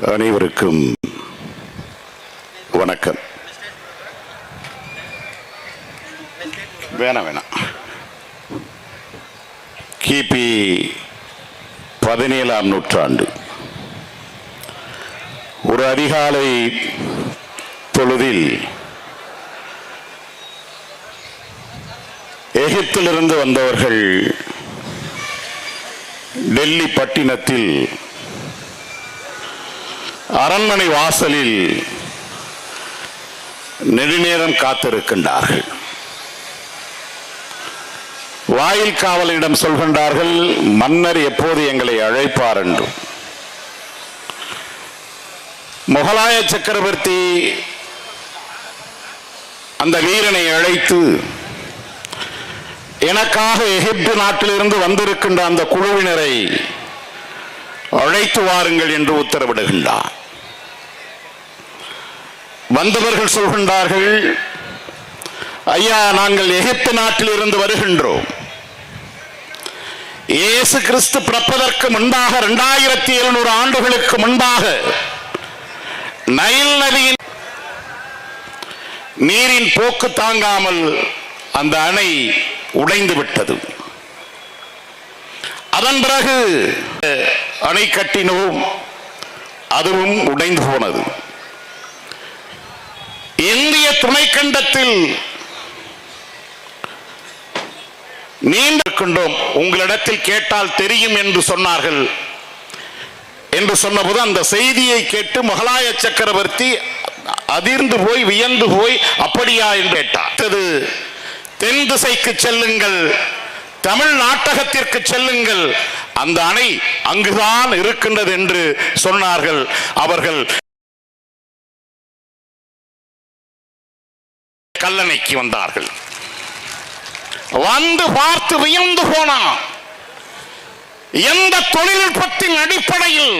அனைவருக்கும் வணக்கம். வேணாம் வேணாம். கிபி பதினேழாம் நூற்றாண்டு. ஒரு அதிகாலை பொழுதில் எகிப்திலிருந்து வந்தவர்கள் டெல்லி பட்டினத்தில் அரண்மனை வாசலில் நெடுநேரம் காத்திருக்கின்றார்கள். வாயில் காவலிடம் சொல்கின்றார்கள் மன்னர் எப்போது எங்களை அழைப்பார் என்று? முகலாய சக்கரவர்த்தி அந்த வீரனை அழைத்து எனக்காக எகிப்து நாட்டிலிருந்து வந்திருக்கின்ற அந்த குழுவினரை அழைத்து வாருங்கள் என்று உத்தரவிடுகின்றார் வந்தவர்கள் சொல்கின்றார்கள் ஐயா நாங்கள் எகிப்து நாட்டில் இருந்து வருகின்றோம். இயேசு கிறிஸ்து பிறப்பதற்கு முன்பாக இரண்டாயிரத்தி எழுநூறு ஆண்டுகளுக்கு முன்பாக நைல் நதியின் நீரின் போக்கு தாங்காமல் அந்த அணை உடைந்து விட்டது. அதன் பிறகு அணை கட்டினோம் அதுவும் உடைந்து போனது. இந்திய துணைக்கண்டத்தில் நீண்டிருக்கின்றோம் உங்களிடத்தில் கேட்டால் தெரியும் என்று சொன்னார்கள். என்று சொன்னபோது அந்த செய்தியை கேட்டு முகலாய சக்கரவர்த்தி அதிர்ந்து போய் வியந்து போய் அப்படியா? என்று கேட்டார். தென் திசைக்கு செல்லுங்கள். தமிழ் நாட்டகத்திற்கு செல்லுங்கள். அந்த அணை அங்குதான் இருக்கின்றது என்று சொன்னார்கள். அவர்கள் கல்லணைக்கு வந்தார்கள். வந்து பார்த்து வியந்து போனான் எந்த தொழில்நுட்பத்தின் அடிப்படையில்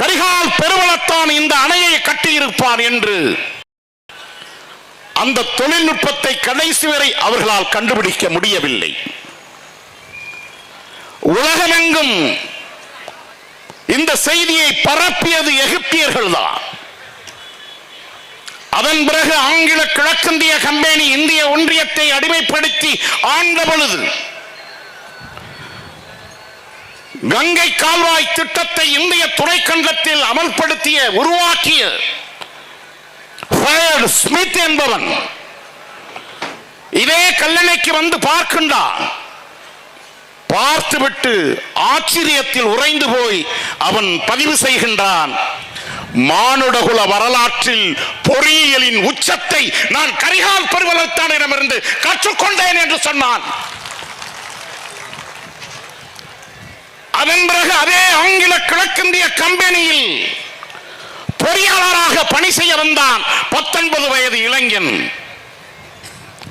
கரிகால் பெருவளத்தான் இந்த அணையை கட்டியிருப்பார் என்று அந்த தொழில்நுட்பத்தை கடைசி வரை அவர்களால் கண்டுபிடிக்க முடியவில்லை. உலகமெங்கும் இந்த செய்தியை பரப்பியது எகிப்தியர்கள் தான் அதன் பிறகு ஆங்கில கிழக்கிந்திய கம்பெனி இந்திய ஒன்றியத்தை அடிமைப்படுத்தி ஆண்ட பொழுது கங்கை கால்வாய் திட்டத்தை இந்திய துணைக்கண்டத்தில் அமல்படுத்திய உருவாக்கிய ஸ்மித் என்பவன் இதே கல்லணைக்கு வந்து பார்க்கின்றான். பார்த்துவிட்டு ஆச்சரியத்தில் உறைந்து போய் அவன் பதிவு செய்கின்றான். மானுடகுல வரலாற்றில் பொறியியலின் உச்சத்தை நான் கரிகால் பெருவலத்தானிடமிருந்து கற்றுக்கொண்டேன் என்று சொன்னான். அதன் பிறகு அதே ஆங்கில கிழக்கிந்திய கம்பெனியில் பொறியாளராக பணி செய்ய வந்தான் பத்தொன்பது வயது இளைஞன்.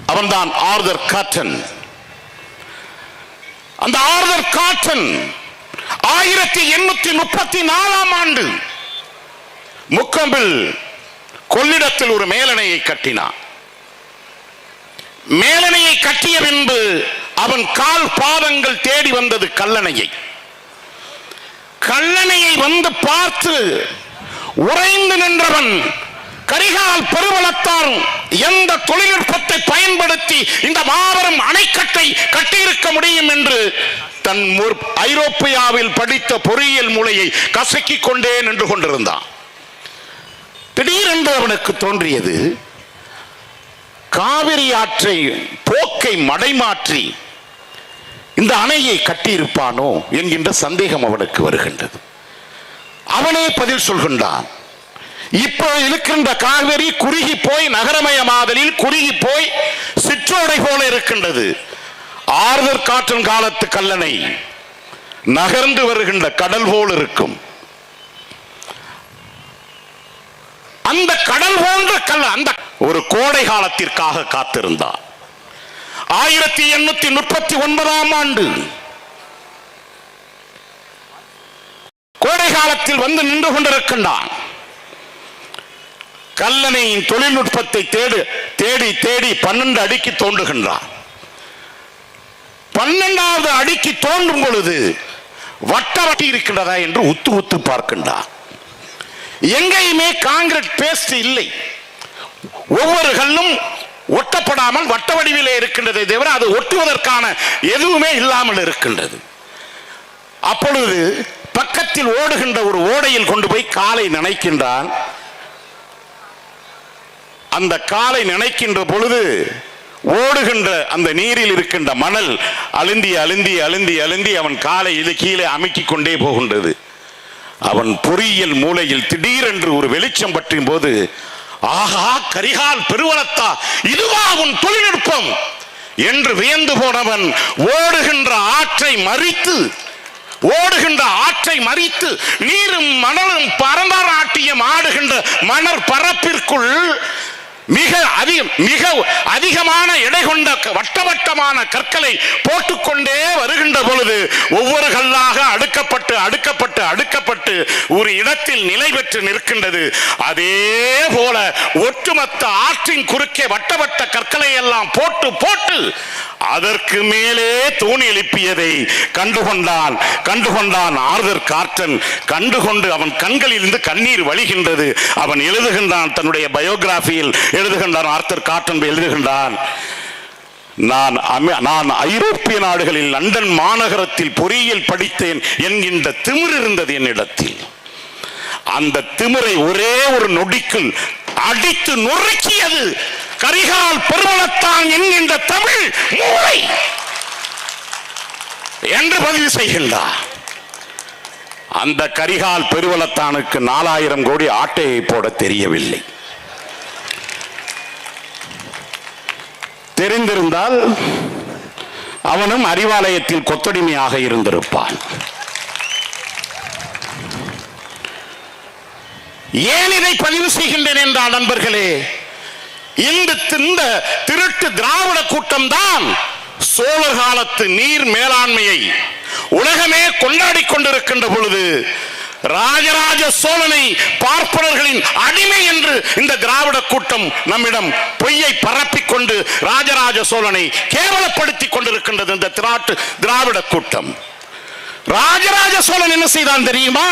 அவன்தான் ஆர்தர் காட்டன். அந்த ஆர்தர் காட்டன் ஆயிரத்தி எண்ணூத்தி முப்பத்தி நாலாம் ஆண்டு முக்கம்பில் கொள்ளிடத்தில் ஒரு மேலணையை கட்டினான். மேலணையை கட்டிய பின்பு அவன் கால் பாதங்கள் தேடி வந்தது கல்லணையை. கல்லணையை வந்து பார்த்து உறைந்து நின்றவன் கரிகால் பெருவளத்தார் எந்த தொழில்நுட்பத்தை பயன்படுத்தி இந்த மாபெரும் அணைக்கட்டை கட்டியிருக்க முடியும் என்று தன் ஐரோப்பியாவில் படித்த பொறியியல் மூளையை கசக்கிக் கொண்டே நின்று கொண்டிருந்தான். திடீரென்று அவனுக்கு தோன்றியது காவிரி ஆற்றை போக்கை மடைமாற்றி இந்த அணையை கட்டியிருப்பானோ என்கின்ற சந்தேகம் அவனுக்கு வருகின்றது. அவனே பதில் சொல்கின்றான் இப்போ இருக்கின்ற காவிரி குறுகி போய் நகரமயமாதலில் குறுகி போய் சிற்றோடை போல இருக்கின்றது. ஆறுதற் காற்றின் காலத்து கல்லணை நகர்ந்து வருகின்ற கடல் போல் இருக்கும். அந்த கடல் போன்ற கல் அந்த ஒரு கோடை காலத்திற்காக காத்திருந்தார். ஆயிரத்தி எண்ணூத்தி முப்பத்தி ஒன்பதாம் ஆண்டு கோடை காலத்தில் வந்து நின்று கொண்டிருக்கின்றான். கல்லணையின் தொழில்நுட்பத்தை தேடு தேடி தேடி பன்னெண்டு அடிக்கு தோன்றுகின்றான். பன்னெண்டாவது அடிக்கு தோண்டும் பொழுது வட்டவட்டி இருக்கின்றதா என்று உத்து உத்து பார்க்கின்றான். எங்கேயுமே காங்கிரட் பேஸ்ட் இல்லை. ஒவ்வொரு கல்லும் ஒட்டப்படாமல் வட்ட வடிவிலே இருக்கின்றதை தவிர அது ஒட்டுவதற்கான எதுவுமே இல்லாமல் இருக்கின்றது. அப்பொழுது பக்கத்தில் ஓடுகின்ற ஒரு ஓடையில் கொண்டு போய் காலை நினைக்கின்றான். அந்த காலை நினைக்கின்ற பொழுது ஓடுகின்ற அந்த நீரில் இருக்கின்ற மணல் அழுந்தி அழுந்தி அழுந்தி அழுந்தி அவன் காலை இது கீழே அமுக்கிக் கொண்டே போகின்றது. அவன் பொறியியல் மூலையில் திடீரென்று ஒரு வெளிச்சம் பற்றும் போது ஆஹா கரிகால் பெருவளத்தா இதுவா உன் தொழில்நுட்பம்? என்று வியந்து போனவன் ஓடுகின்ற ஆற்றை மறித்து ஓடுகின்ற ஆற்றை மறித்து நீரும் மணலும் பரமராட்டியம் ஆடுகின்ற மணற் பரப்பிற்குள் மிக அதிகம் மிக அதிகமான எடை கொண்ட வட்டவட்டமான வட்ட வட்டமான கற்களை போட்டுக்கொண்டே வருகின்ற பொழுது ஒவ்வொரு கல்லாக அடுக்கப்பட்டு அடுக்கப்பட்டு அடுக்கப்பட்டு ஒரு இடத்தில் நிலை பெற்று நிற்கின்றது. அதே போல ஒட்டுமொத்த ஆற்றின் குறுக்கே வட்ட வட்ட கற்களை எல்லாம் போட்டு போட்டு அதற்கு மேலே தூணி எழுப்பியதை கண்டுகொண்டான். கண்டுகொண்டான் ஆர்தர் கார்டன் கண்டுகொண்டு அவன் கண்களில் இருந்து கண்ணீர் வழிகின்றது. அவன் எழுதுகின்றான் தன்னுடைய பயோகிராஃபியில். எழுதுகின்றான் ஆர்தர் கார்டன் எழுதுகின்றான். நான் நான் ஐரோப்பிய நாடுகளில் லண்டன் மாநகரத்தில் பொறியியல் படித்தேன் என்கின்ற திமிர் இருந்தது என்னிடத்தில். அந்த திமிரை ஒரே ஒரு நொடிக்குள் அடித்து நொறுக்கியது கரிகால் பெருமளத்தான் என்கின்ற தமிழ் மூளை. என்று பதிவு செய்கின்றார். அந்த கரிகால் பெருவளத்தானுக்கு நாலாயிரம் கோடி ஆட்டையை போட தெரியவில்லை. தெரிந்திருந்தால் அவனும் அறிவாலயத்தில் கொத்தடிமையாக இருந்திருப்பான். ஏன் இதை பதிவு செய்கின்றேன் என்றால் நண்பர்களே இந்த திருட்டு திராவிட கூட்டம் தான் சோழர் காலத்து நீர் மேலாண்மையை உலகமே கொண்டாடி கொண்டிருக்கின்ற பொழுது ராஜராஜ சோழனை பார்ப்பனர்களின் அடிமை என்று இந்த திராவிட கூட்டம் நம்மிடம் பொய்யை பரப்பிக் கொண்டு ராஜராஜ சோழனை கேவலப்படுத்திக் கொண்டிருக்கின்றது இந்த திராட்டு திராவிட கூட்டம். ராஜராஜ சோழன் என்ன செய்தான் தெரியுமா?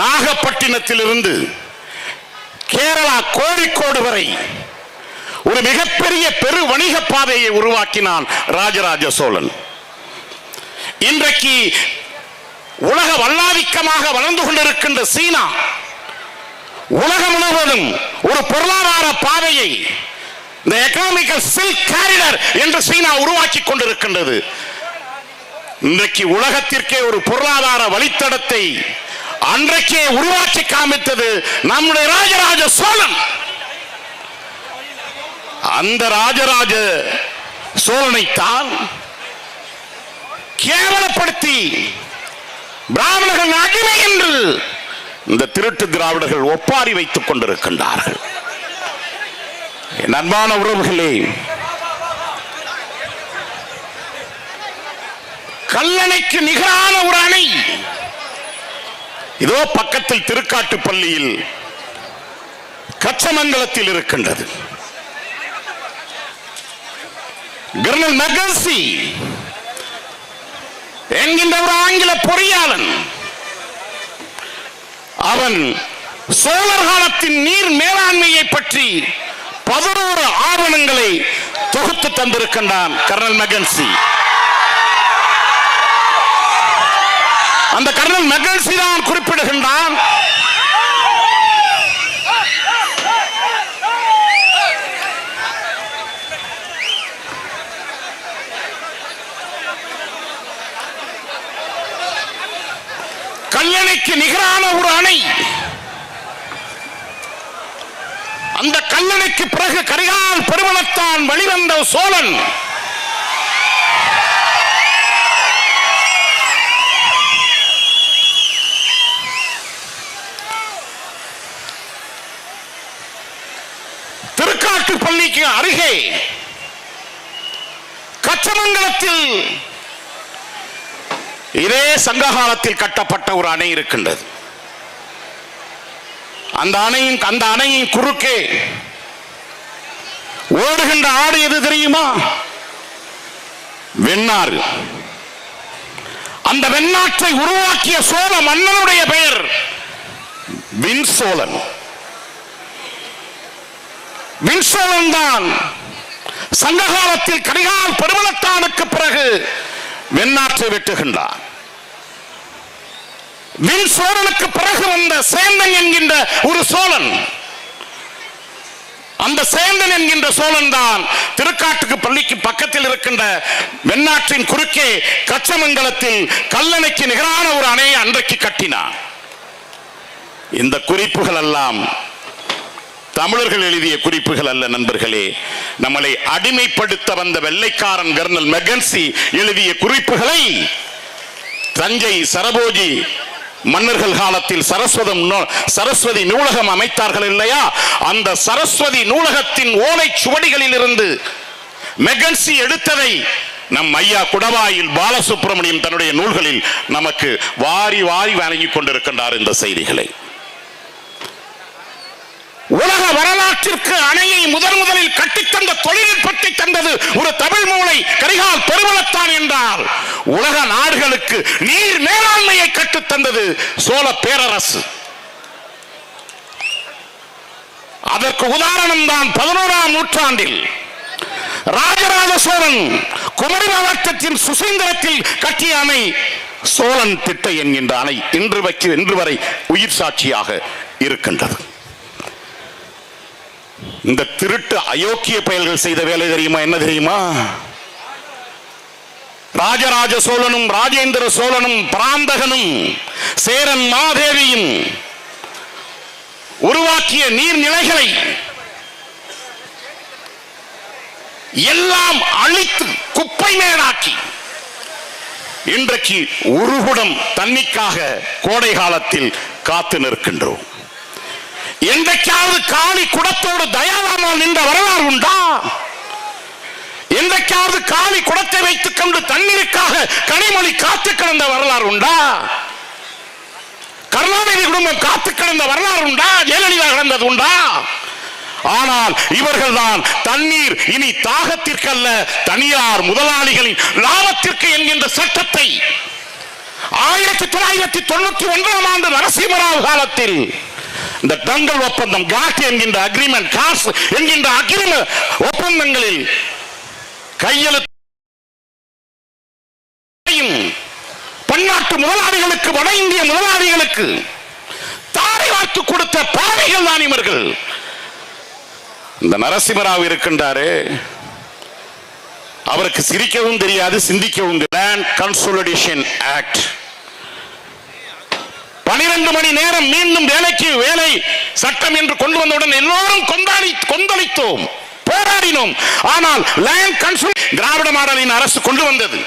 நாகப்பட்டினத்திலிருந்து கேரளா கோழிக்கோடு வரை ஒரு மிகப்பெரிய பெரு வணிக பாதையை உருவாக்கினான் ராஜராஜ சோழன். இன்றைக்கு உலக வல்லாதிக்கமாக வளர்ந்து கொண்டிருக்கின்ற சீனா உலகம் முழுவதும் ஒரு பொருளாதார பாதையை இந்த எக்கனாமிக்கல் சில்க் கேரிடர் என்று சீனா உருவாக்கி கொண்டிருக்கின்றது. இன்றைக்கு உலகத்திற்கே ஒரு பொருளாதார வழித்தடத்தை அன்றைக்கே உருவாக்கி காமித்தது நம்முடைய ராஜராஜ சோழன். அந்த ராஜராஜ சோழனைத்தான் கேவலப்படுத்தி பிராமணர்கள் அடிமை என்று இந்த திருட்டு திராவிடர்கள் ஒப்பாரி வைத்துக் கொண்டிருக்கின்றார்கள். அன்பான உறவுகளே கல்லணைக்கு நிகரான ஒரு அணை. இதோ பக்கத்தில் திருக்காட்டு பள்ளியில் கச்சமங்கலத்தில் இருக்கின்றது. கர்னல் மெகல்சி என்கின்ற ஒரு ஆங்கில பொறியாளன். அவன் சோழர் காலத்தின் நீர் மேலாண்மையை பற்றி பதினோரு ஆவணங்களை தொகுத்து தந்திருக்கின்றான் கர்னல் மெகன்சி. அந்த கர்னல் மெகன்சி தான் குறிப்பிடுகின்றான் அணைக்கு நிகரான ஒரு அணை. அந்த கல்லணைக்கு பிறகு கரிகால் பெருமளத்தான் வெளிவந்த சோழன். திருக்காட்டு பள்ளிக்கு அருகே கச்சமங்கலத்தில் இதே சங்ககாலத்தில் கட்டப்பட்ட ஒரு அணை இருக்கின்றது. அந்த அணையின் அந்த அணையின் குறுக்கே ஓடுகின்ற ஆடு எது தெரியுமா? வெண்ணாறு. அந்த வெண்ணாற்றை உருவாக்கிய சோழ மன்னனுடைய பெயர் வின்சோழன் வின்சோழன் தான் சங்ககாலத்தில் கடிகால் பெருமளத்தானுக்கு பிறகு வெண்ணாற்றை வெட்டுகின்றார். வின் சோழனுக்கு பிறகு வந்த சேந்தன் என்கின்ற ஒரு சோழன். அந்த சேந்தன் என்கின்ற சோழன் தான் திருக்காட்டுக்கு பள்ளிக்கு பக்கத்தில் இருக்கின்ற வெண்ணாற்றின் குறுக்கே கச்சமங்கலத்தில் கல்லணைக்கு நிகரான ஒரு அணையை அன்றைக்கு கட்டினான். இந்த குறிப்புகள் எல்லாம் தமிழர்கள் எழுதிய குறிப்புகள் அல்ல நண்பர்களே. நம்மளை அடிமைப்படுத்த வந்த வெள்ளைக்காரன் கர்னல் மெகன்சி எழுதிய குறிப்புகளை தஞ்சை சரபோஜி மன்னர்கள் காலத்தில் சரஸ்வதம் சரஸ்வதி நூலகம் அமைத்தார்கள் இல்லையா? அந்த சரஸ்வதி நூலகத்தின் ஓலை சுவடிகளில் இருந்து மெகன்சி எடுத்ததை நம் ஐயா குடவாயில் பாலசுப்ரமணியம் தன்னுடைய நூல்களில் நமக்கு வாரி வாரி வழங்கிக் கொண்டிருக்கின்றார் இந்த செய்திகளை. உலக வரலாற்றிற்கு அணையை முதன் முதலில் கட்டித்தந்த தொழில்நுட்பத்தை தந்தது ஒரு தமிழ் மூளை. கரிகால் பெருமளத்தான் என்றால் உலக நாடுகளுக்கு நீர் மேலாண்மையை கற்றுத்தந்தது சோழ பேரரசு. அதற்கு உதாரணம் தான் பதினோராம் நூற்றாண்டில் ராஜராஜ சோழன் குமரி மாவட்டத்தின் சுசீந்திரத்தில் கட்டிய அணை சோழன் திட்டை என்கின்ற அணை இன்று வைக்க இன்று வரை உயிர் சாட்சியாக இருக்கின்றது. இந்த திருட்டு அயோக்கிய பயல்கள் செய்த வேலை தெரியுமா? என்ன தெரியுமா? ராஜராஜ சோழனும் ராஜேந்திர சோழனும் பிராந்தகனும் சேரன் மாதேவியும் உருவாக்கிய நீர்நிலைகளை எல்லாம் அழித்து குப்பை மேலாக்கி இன்றைக்கு உருகுடம் தண்ணிக்காக கோடை காலத்தில் காத்து நிற்கின்றோம். என்றைக்காவது காளி குடத்தோடு தயாராமல் நின்ற வரலாறு உண்டா? என்றைக்காவது காளி குடத்தை வைத்துக் கொண்டு தண்ணீருக்காக கனிமொழி காத்து கிடந்த வரலாறு உண்டா? கருணாநிதி குடும்பம் காத்து கிடந்த வரலாறு உண்டா? ஜெயலலிதா கிடந்தது உண்டா? ஆனால் இவர்கள் தான் தண்ணீர் இனி தாகத்திற்கல்ல தனியார் முதலாளிகளின் லாபத்திற்கு என்கின்ற சட்டத்தை. ஆயிரத்தி தொள்ளாயிரத்தி தொண்ணூத்தி ஒன்றாம் ஆண்டு நரசிம்மராவ் காலத்தில் இந்த டங்கல் ஒப்பந்தம் காட் என்கின்ற அக்ரிமெண்ட் காசு என்கின்ற அக்ரிம ஒப்பந்தங்களில் கையெழுத்து பன்னாட்டு முதலாளிகளுக்கு வட இந்திய முதலாளிகளுக்கு தாரை வார்த்து கொடுத்த பாவைகள் தான் இவர்கள் இந்த நரசிம்மராவ் இருக்கின்றாரு. அவருக்கு சிரிக்கவும் தெரியாது சிந்திக்கவும் லேண்ட் கன்சோலிடேஷன் ஆக்ட் பனிரெண்டு மணி நேரம் மீண்டும் வேலைக்கு வேலை சட்டம் என்று கொண்டு வந்தவுடன் எல்லோரும் கொண்டாடி கொந்தளித்தோம் போராடினோம். ஆனால் லேண்ட் கன்சோல் திராவிட மாடலின் அரசு கொண்டு வந்தது.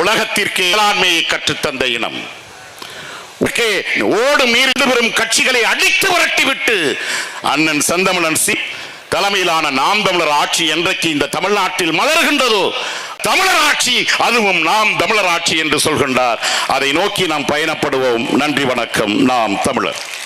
உலகத்திற்கு மேலாண்மையை கற்றுத்தந்த இனம். ஓடு மீறிந்து பெறும் கட்சிகளை அடித்து விரட்டிவிட்டு அண்ணன் செந்தமிழன் சி தலைமையிலான நாம் தமிழர் ஆட்சி என்றைக்கு இந்த தமிழ்நாட்டில் மலர்கின்றதோ தமிழர் ஆட்சி அதுவும் நாம் தமிழர் ஆட்சி என்று சொல்கின்றார். அதை நோக்கி நாம் பயணப்படுவோம். நன்றி வணக்கம். நாம் தமிழர்.